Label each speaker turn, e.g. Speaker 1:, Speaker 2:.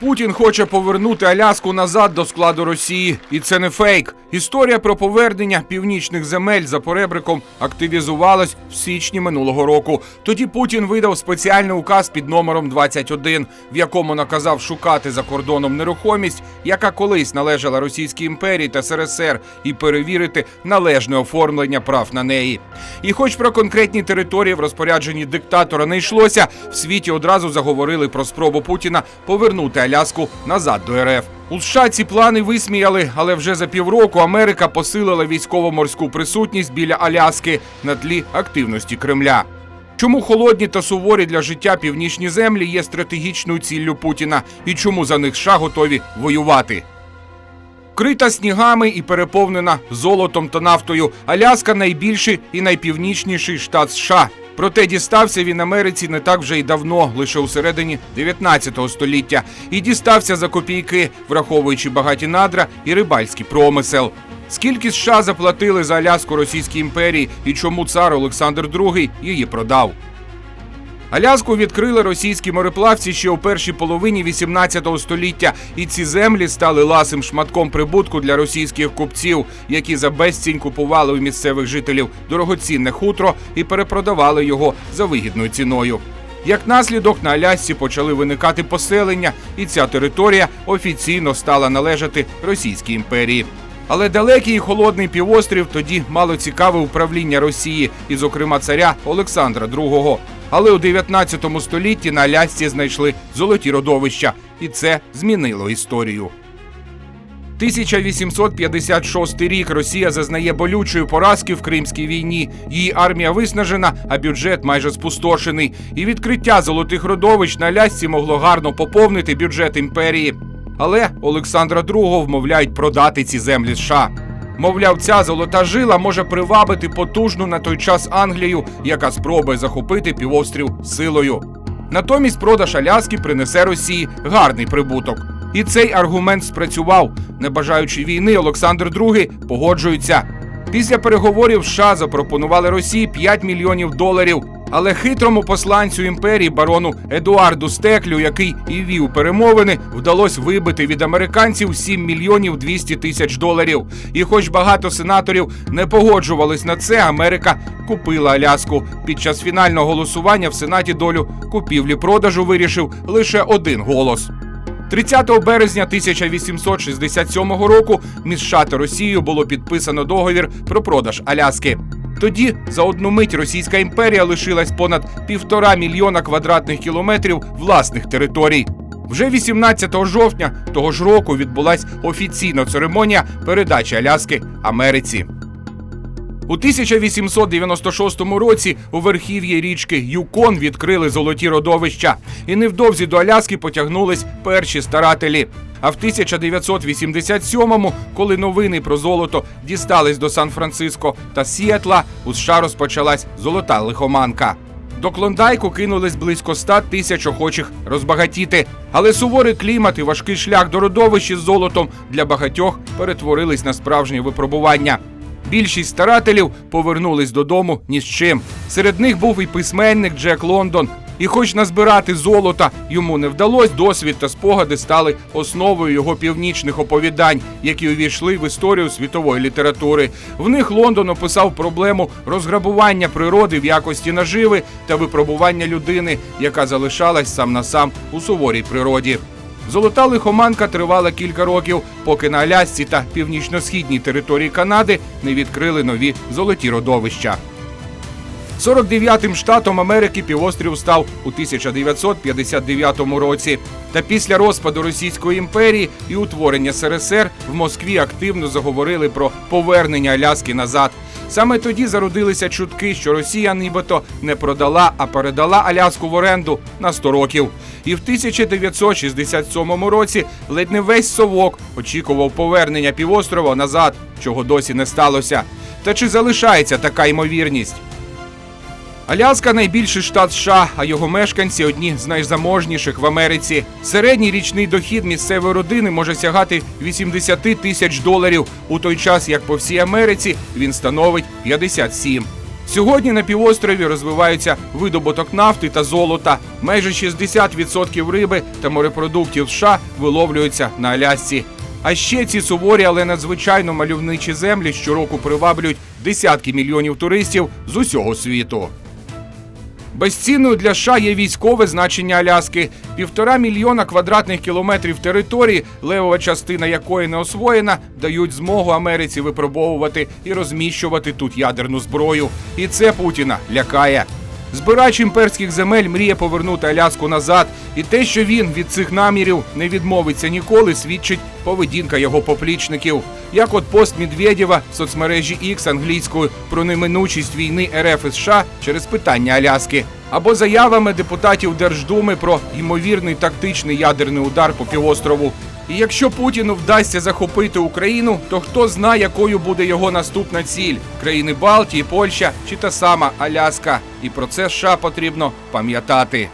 Speaker 1: Путін хоче повернути Аляску назад до складу Росії, і це не фейк. Історія про повернення північних земель за поребриком активізувалась в січні минулого року. Тоді Путін видав спеціальний указ під номером 21, в якому наказав шукати за кордоном нерухомість, яка колись належала Російській імперії та СРСР, і перевірити належне оформлення прав на неї. І хоч про конкретні території в розпорядженні диктатора не йшлося, в світі одразу заговорили про спробу Путіна повернути Аляску назад до РФ. У США ці плани висміяли, але вже за півроку Америка посилила військово-морську присутність біля Аляски на тлі активності Кремля. Чому холодні та суворі для життя північні землі є стратегічною ціллю Путіна і чому за них США готові воювати? Крита снігами і переповнена золотом та нафтою. Аляска найбільший і найпівнічніший штат США. Проте дістався він Америці не так вже й давно, лише у середині 19 століття, і дістався за копійки, враховуючи багаті надра і рибальський промисел. Скільки США заплатили за Аляску Російській імперії і чому цар Олександр II її продав? Аляску відкрили російські мореплавці ще у першій половині 18 століття, і ці землі стали ласим шматком прибутку для російських купців, які за безцінь купували у місцевих жителів дорогоцінне хутро і перепродавали його за вигідною ціною. Як наслідок на Алясці почали виникати поселення, і ця територія офіційно стала належати Російській імперії. Але далекий і холодний півострів тоді мало цікаве управління Росії, і, зокрема, царя Олександра II. Але у 19 столітті на Алясці знайшли золоті родовища, і це змінило історію. 1856 рік Росія зазнає болючої поразки в Кримській війні. Її армія виснажена, а бюджет майже спустошений. І відкриття золотих родовищ на Алясці могло гарно поповнити бюджет імперії. Але Олександра II вмовляють продати ці землі США. Мовляв, ця золота жила може привабити потужну на той час Англію, яка спробує захопити півострів силою. Натомість продаж Аляски принесе Росії гарний прибуток. І цей аргумент спрацював. Не бажаючи війни, Олександр II погоджується. Після переговорів США запропонували Росії 5 мільйонів доларів. Але хитрому посланцю імперії барону Едуарду Стеклю, який і вів перемовини, вдалося вибити від американців 7 мільйонів 200 тисяч доларів. І хоч багато сенаторів не погоджувались на це, Америка купила Аляску. Під час фінального голосування в Сенаті долю купівлі-продажу вирішив лише один голос. 30 березня 1867 року між США та Росією було підписано договір про продаж Аляски. Тоді за одну мить Російська імперія лишилась понад півтора мільйона квадратних кілометрів власних територій. Вже 18 жовтня того ж року відбулась офіційна церемонія передачі Аляски Америці. У 1896 році у верхів'ї річки Юкон відкрили золоті родовища, і невдовзі до Аляски потягнулись перші старателі. А в 1987-му, коли новини про золото дістались до Сан-Франциско та Сіетла, у США розпочалась золота лихоманка. До Клондайку кинулись близько 100 тисяч охочих розбагатіти. Але суворий клімат і важкий шлях до родовища з золотом для багатьох перетворились на справжнє випробування. Більшість старателів повернулись додому ні з чим. Серед них був і письменник Джек Лондон. І хоч назбирати золота йому не вдалося, досвід та спогади стали основою його північних оповідань, які увійшли в історію світової літератури. В них Лондон описав проблему розграбування природи в якості наживи та випробування людини, яка залишалась сам на сам у суворій природі. Золота лихоманка тривала кілька років, поки на Алясці та північно-східній території Канади не відкрили нові золоті родовища. 49-м штатом Америки півострів став у 1959 році. Та після розпаду Російської імперії і утворення СРСР в Москві активно заговорили про повернення Аляски назад. Саме тоді зародилися чутки, що Росія нібито не продала, а передала Аляску в оренду на 100 років. І в 1967 році ледь не весь совок очікував повернення півострова назад, чого досі не сталося. Та чи залишається така ймовірність? Аляска найбільший штат США, а його мешканці одні з найзаможніших в Америці. Середній річний дохід місцевої родини може сягати 80 тисяч доларів, у той час як по всій Америці він становить 57. Сьогодні на півострові розвиваються видобуток нафти та золота. Майже 60% риби та морепродуктів США виловлюються на Алясці. А ще ці суворі, але надзвичайно мальовничі землі щороку приваблюють десятки мільйонів туристів з усього світу. Безцінною для США є військове значення Аляски. Півтора мільйона квадратних кілометрів території, левова частина якої не освоєна, дають змогу Америці випробовувати і розміщувати тут ядерну зброю. І це Путіна лякає. Збирач імперських земель мріє повернути Аляску назад, і те, що він від цих намірів не відмовиться ніколи, свідчить поведінка його поплічників. Як от пост Медведєва в соцмережі X англійською про неминучість війни РФ і США через питання Аляски, або заявами депутатів Держдуми про ймовірний тактичний ядерний удар по півострову. І якщо Путіну вдасться захопити Україну, то хто знає, якою буде його наступна ціль країни Балтії, Польща чи та сама Аляска. І про це США потрібно пам'ятати.